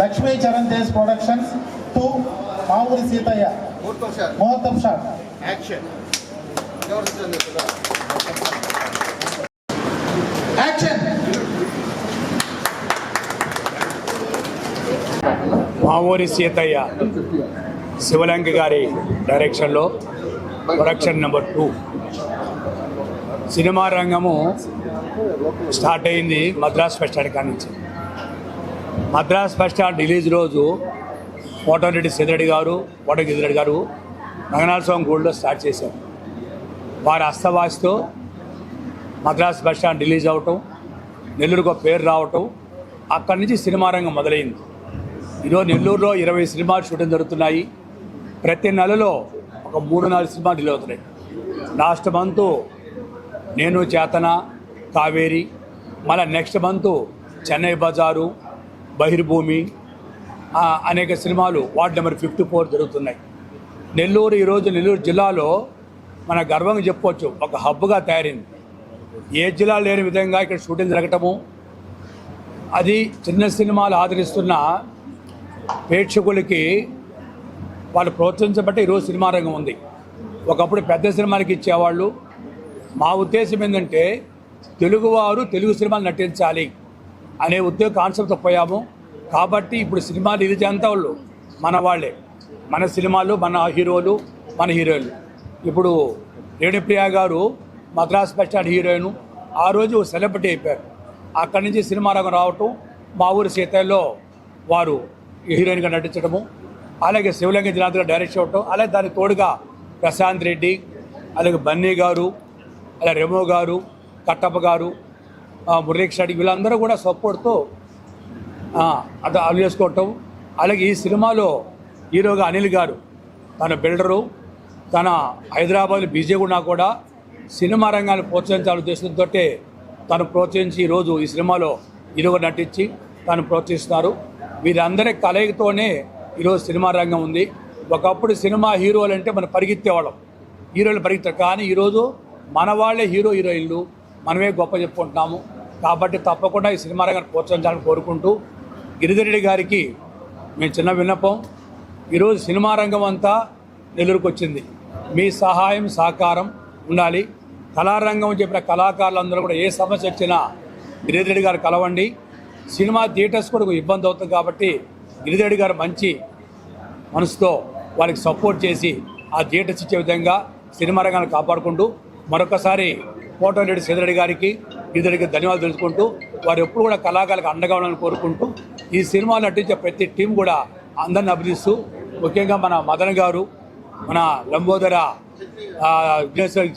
Lakshmi Charan Tej productions two మా ఊరి సీతయ్య. ముహూర్తం shot action? Action. Seethayya Sivalanka గారి డైరెక్షన్లో ప్రొడక్షన్ నెంబర్ టూ సినిమా రంగము స్టార్ట్ అయింది మద్రాస్ ఫస్ట్ స్టాండ్ కాడి నుంచి. మద్రాస్ ఫస్ట్ స్టాండ్ రిలీజ్ రోజు కోటరెడ్డి సిద్రెడ్డి గారు కోటగిరిరెడ్డి గారు రంగనాథ స్వామి గోల్డ్లో స్టార్ట్ చేశారు. వారి అస్తవాసితో మద్రాస్ బస్ స్టాండ్ రిలీజ్ అవటం నెల్లూరుకు ఒక పేరు రావటం అక్కడి నుంచి సినిమా రంగం మొదలైంది. ఈరోజు నెల్లూరులో ఇరవై సినిమాలు షూటింగ్ జరుగుతున్నాయి. ప్రతి నెలలో ఒక మూడు నాలుగు సినిమాలు రిలీజ్ అవుతున్నాయి. లాస్ట్ మంత్ నేను చేతన కావేరి మళ్ళీ నెక్స్ట్ మంత్ చెన్నై బజారు బహిర్భూమి అనేక సినిమాలు వార్డ్ నెంబర్ ఫిఫ్టీ ఫోర్ జరుగుతున్నాయి. నెల్లూరు ఈరోజు నెల్లూరు జిల్లాలో మన గర్వంగా చెప్పుకోవచ్చు ఒక హబ్గా తయారైంది. ఏ జిల్లా లేని విధంగా ఇక్కడ షూటింగ్ జరగటము అది చిన్న సినిమాలు ఆదరిస్తున్న ప్రేక్షకులకి వాళ్ళు ప్రోత్సహించబట్టి ఈరోజు సినిమా రంగం ఉంది. ఒకప్పుడు పెద్ద సినిమాలకి ఇచ్చేవాళ్ళు. మా ఉద్దేశం ఏంటంటే తెలుగువారు తెలుగు సినిమాలు నటించాలి. అనే ఉద్యోగ కాన్సెప్ట్తో పోయాము కాబట్టి ఇప్పుడు సినిమా రిలీజ్ అంతా వాళ్ళు మన వాళ్ళే. మన సినిమాలు మన హీరోలు మన హీరోయిన్లు. ఇప్పుడు రేణుప్రియ గారు మద్రాస్ బస్ స్టాండ్ హీరోయిన్. ఆ రోజు సెలబ్రిటీ అయిపోయారు. అక్కడి నుంచి సినిమా రంగం రావటం మా ఊరి సీతల్లో వారు హీరోయిన్గా నటించడము అలాగే శివలింగ జనార్దన్ డైరెక్ట్ చేయటం అలాగే దానికి తోడుగా ప్రశాంత్ రెడ్డి అలాగే బన్నీ గారు అలాగే రెమో గారు కట్టప్ప గారు ఆ, వీళ్ళందరూ కూడా సపోర్ట్తో అది అల్లు చేసుకోవటం అలాగే ఈ సినిమాలో హీరోగా అనిల్ గారు తన బిల్డరు తన హైదరాబాద్ బిజీ ఉన్నా కూడా సినిమా రంగాన్ని ప్రోత్సహించాలని ఉద్దేశంతో తను ప్రోత్సహించి ఈరోజు ఈ సినిమాలో హీరోగా నటించి తను ప్రోత్సహిస్తున్నారు. వీరందరి కలయికతోనే ఈరోజు సినిమా రంగం ఉంది. ఒకప్పుడు సినిమా హీరోలు అంటే మనం పరిగెత్తేవాళ్ళం. హీరోలు పరిగెత్తారు. కానీ ఈరోజు మన వాళ్ళే హీరో హీరోయిన్లు. మనమే గొప్ప చెప్పుకుంటున్నాము. కాబట్టి తప్పకుండా ఈ సినిమా రంగాన్ని ప్రోత్సహించాలని కోరుకుంటూ గిరిధరెడ్డి గారికి మేము చిన్న విన్నపం. ఈరోజు సినిమా రంగం అంతా నెల్లూరుకు వచ్చింది. మీ సహాయం సహకారం ఉండాలి. కళారంగం చెప్పిన కళాకారులందరూ కూడా ఏ సమస్య వచ్చినా గిరిధరెడ్డి గారు కలవండి. సినిమా థియేటర్స్ కూడా ఇబ్బంది అవుతుంది కాబట్టి గిరిధరెడ్డి గారు మంచి మనసుతో వాళ్ళకి సపోర్ట్ చేసి ఆ థియేటర్స్ ఇచ్చే విధంగా సినిమా రంగాన్ని కాపాడుకుంటూ మరొకసారి కోటరెడ్డి సీధరెడ్డి గారికి ఇద్దరికి ధన్యవాదాలు తెలుసుకుంటూ వారు ఎప్పుడు కూడా కళాకారులకు అండగా ఉండాలని కోరుకుంటూ ఈ సినిమా నటించే ప్రతి టీం కూడా అందరిని అభినందిస్తూ ముఖ్యంగా మన మదన్ గారు మన లంబోదర ఆ,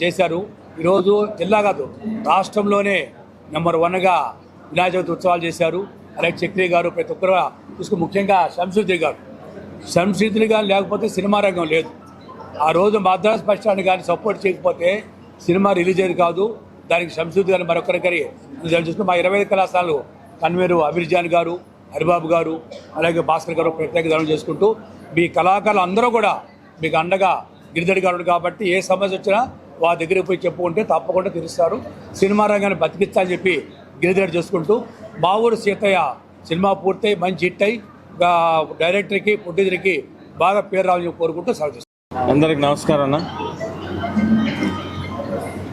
చేశారు. ఈరోజు జిల్లా కాదు రాష్ట్రంలోనే నెంబర్ వన్గా వినాయక చవితి ఉత్సవాలు చేశారు. అలాగే చక్రి గారు ప్రతి ఒక్కరు చూసుకుని ముఖ్యంగా శంసుద్ది గారు. శంసుద్ది గారు లేకపోతే సినిమా రంగం లేదు. ఆ రోజు మద్రాస్ బస్ స్టాండ్ కానీ సపోర్ట్ చేయకపోతే సినిమా రిలీజ్ అయ్యేది కాదు. దానికి శంసూద్ గారిని మరొకరికరి చూసుకుని మా ఇరవై ఐదు కళాశాలలు కన్వీనరు అభిర్జాన్ గారు హరిబాబు గారు అలాగే భాస్కర్ గారు ప్రత్యేక దానం చేసుకుంటూ మీ కళాకారులు అందరూ కూడా మీకు అండగా గిరిజడి గారు కాబట్టి ఏ సమస్య వచ్చినా వారి దగ్గరికి పోయి చెప్పుకుంటే తప్పకుండా తెలుస్తారు సినిమా రంగాన్ని బతికిస్తా అని చెప్పి గిరిజడి చేసుకుంటూ మా ఊరు సీతయ్య సినిమా పూర్తయి మంచి హిట్ అయి డైరెక్టర్కి ప్రొడ్యూసర్కి బాగా పేరు రావాలని కోరుకుంటూ సాగు అందరికి నమస్కారం అన్న.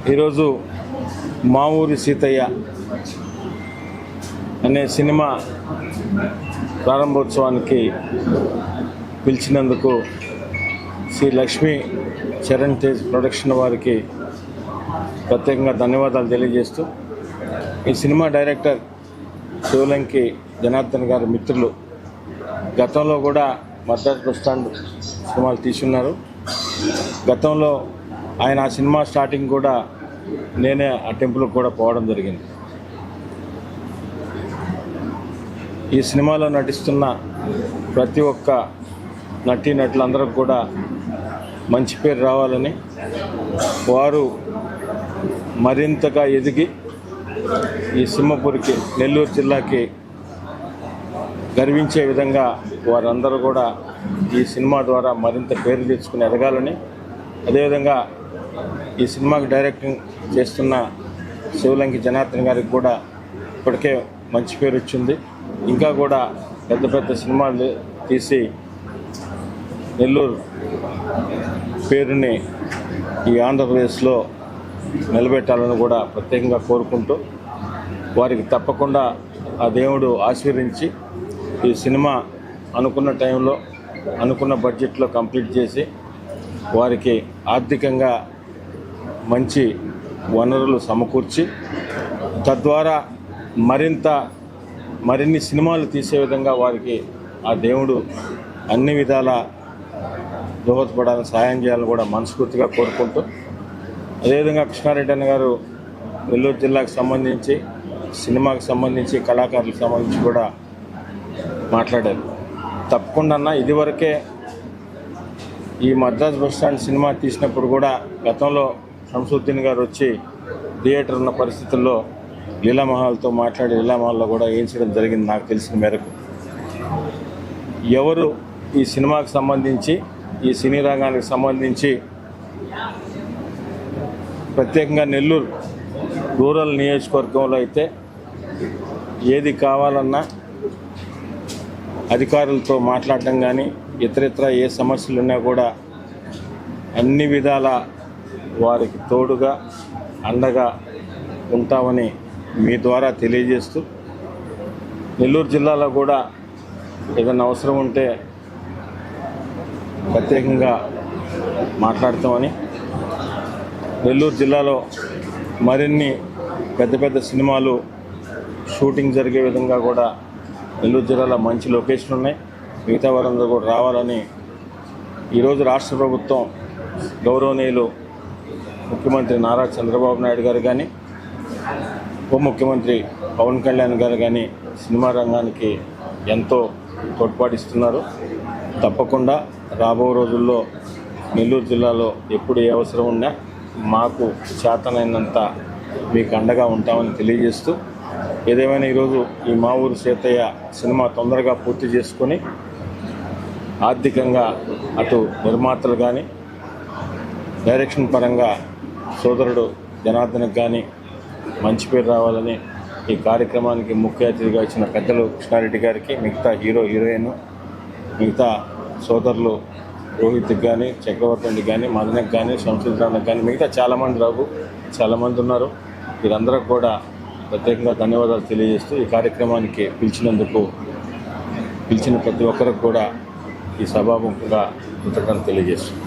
ఈరోజు మా ఊరి సీతయ్య అనే సినిమా ప్రారంభోత్సవానికి పిలిచినందుకు శ్రీ లక్ష్మి చరణ్ తేజ్ ప్రొడక్షన్ వారికి ప్రత్యేకంగా ధన్యవాదాలు తెలియజేస్తూ ఈ సినిమా డైరెక్టర్ శివలంకి జనార్దన్ గారి మిత్రులు గతంలో కూడా మద్రాస్ బస్ స్టాండ్ సినిమాలు తీసున్నారు గతంలో ఆయన ఆ సినిమా స్టార్టింగ్ కూడా నేనే ఆ టెంపుల్కి కూడా పోవడం జరిగింది. ఈ సినిమాలో నటిస్తున్న ప్రతి ఒక్క నటీనటులందరికీ కూడా మంచి పేరు రావాలని వారు మరింతగా ఎదిగి ఈ సింహపురికి నెల్లూరు జిల్లాకి గర్వించే విధంగా వారందరూ కూడా ఈ సినిమా ద్వారా మరింత పేరు తెచ్చుకుని ఎదగాలని అదేవిధంగా ఈ సినిమాకి డైరెక్టింగ్ చేస్తున్న శివలంకి జనార్దన్ గారికి కూడా ఇప్పటికే మంచి పేరు వచ్చింది. ఇంకా కూడా పెద్ద పెద్ద సినిమాలు తీసి నెల్లూరు పేరుని ఈ ఆంధ్రప్రదేశ్లో నిలబెట్టాలని కూడా ప్రత్యేకంగా కోరుకుంటూ వారికి తప్పకుండా ఆ దేవుడు ఆశీర్వించి ఈ సినిమా అనుకున్న టైంలో అనుకున్న బడ్జెట్లో కంప్లీట్ చేసి వారికి ఆర్థికంగా మంచి వనరులు సమకూర్చి తద్వారా మరింత మరిన్ని సినిమాలు తీసే విధంగా వారికి ఆ దేవుడు అన్ని విధాల దోహదపడాలని సాయం చేయాలని కూడా మనస్ఫూర్తిగా కోరుకుంటూ అదేవిధంగా కృష్ణారెడ్డి అన్న గారు నెల్లూరు జిల్లాకు సంబంధించి సినిమాకి సంబంధించి కళాకారులకు సంబంధించి కూడా మాట్లాడారు. తప్పకుండా అన్న ఇదివరకే ఈ మద్రాస్ బస్ స్టాండ్ సినిమా తీసినప్పుడు కూడా గతంలో షంసుద్దీన్ గారు వచ్చి థియేటర్ ఉన్న పరిస్థితుల్లో లీలామహల్తో మాట్లాడి లీలామహల్లో కూడా వేయించడం జరిగింది నాకు తెలిసిన మేరకు. ఎవరు ఈ సినిమాకి సంబంధించి ఈ సినీ రంగానికి సంబంధించి ప్రత్యేకంగా నెల్లూరు రూరల్ నియోజకవర్గంలో అయితే ఏది కావాలన్నా అధికారులతో మాట్లాడటం కానీ ఇతరితర ఏ సమస్యలు ఉన్నా కూడా అన్ని విధాల వారికి తోడుగా అండగా ఉంటామని మీ ద్వారా తెలియజేస్తూ నెల్లూరు జిల్లాలో కూడా ఏదైనా అవసరం ఉంటే ప్రత్యేకంగా మాట్లాడతామని నెల్లూరు జిల్లాలో మరిన్ని పెద్ద పెద్ద సినిమాలు షూటింగ్ జరిగే విధంగా కూడా నెల్లూరు జిల్లాలో మంచి లొకేషన్ ఉన్నాయి. మిగతా వారందరూ కూడా రావాలని ఈరోజు రాష్ట్ర ప్రభుత్వం గౌరవనీయులు ముఖ్యమంత్రి నారా చంద్రబాబు నాయుడు గారు కానీ ఉప ముఖ్యమంత్రి పవన్ కళ్యాణ్ గారు కానీ సినిమా రంగానికి ఎంతో తోడ్పాటిస్తున్నారు. తప్పకుండా రాబో రోజుల్లో నెల్లూరు జిల్లాలో ఎప్పుడు ఏ అవసరం ఉన్నా మాకు చేతనైనంత మీకు అండగా ఉంటామని తెలియజేస్తూ ఏదేమైనా ఈరోజు ఈ మా ఊరు సీతయ్య సినిమా తొందరగా పూర్తి చేసుకొని ఆర్థికంగా అటు నిర్మాతలు కానీ డైరెక్షన్ పరంగా సోదరుడు జనార్దన్కి కానీ మంచి పేరు రావాలని ఈ కార్యక్రమానికి ముఖ్య అతిథిగా ఇచ్చిన పెద్దలు కృష్ణారెడ్డి గారికి మిగతా హీరో హీరోయిన్ మిగతా సోదరులు రోహిత్కి కానీ చక్రవర్తికి కానీ మదనకి కానీ సంస్కృతానికి కానీ మిగతా చాలామంది రావు చాలామంది ఉన్నారు. వీరందరూ కూడా ప్రత్యేకంగా ధన్యవాదాలు తెలియజేస్తూ ఈ కార్యక్రమానికి పిలిచినందుకు పిలిచిన ప్రతి ఒక్కరికి కూడా ఈ సభాముఖంగా కృతజ్ఞతలు తెలియజేస్తుంది